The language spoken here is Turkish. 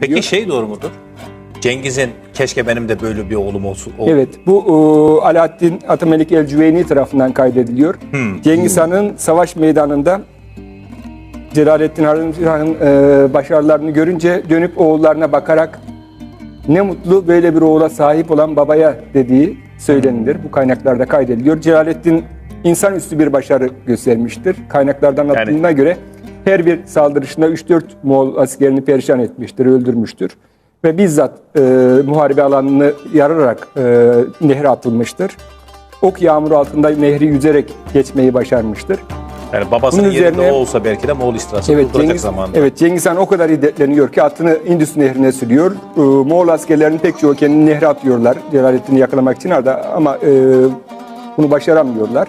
Peki şey doğru mudur? Cengiz'in keşke benim de böyle bir oğlum olsun. ol- Evet, bu e, Alaaddin Atamelik el-Cüveyni tarafından kaydediliyor. Cengiz Han'ın savaş meydanında Celalettin Harun'un e, başarılarını görünce dönüp oğullarına bakarak ne mutlu böyle bir oğula sahip olan babaya dediği söylenilir. Bu kaynaklarda kaydediliyor. Celalettin insanüstü bir başarı göstermiştir. Kaynaklardan anlatıldığına göre her bir saldırışında 3-4 Moğol askerini perişan etmiştir, öldürmüştür. Ve bizzat e, muharebe alanını yararak e, nehre atılmıştır. Ok yağmuru altında nehri yüzerek geçmeyi başarmıştır. Yani babasının Bunun yerinde üzerine- o olsa belki de Moğol istilasını Evet durduracak Cengiz, evet Cengiz Han o kadar hiddetleniyor ki atını Indus Nehri'ne sürüyor. Ee, Moğol askerlerinin pek çoğu kendini nehre atıyorlar Celalettin'i yakalamak için orada ama e, bunu başaramıyorlar.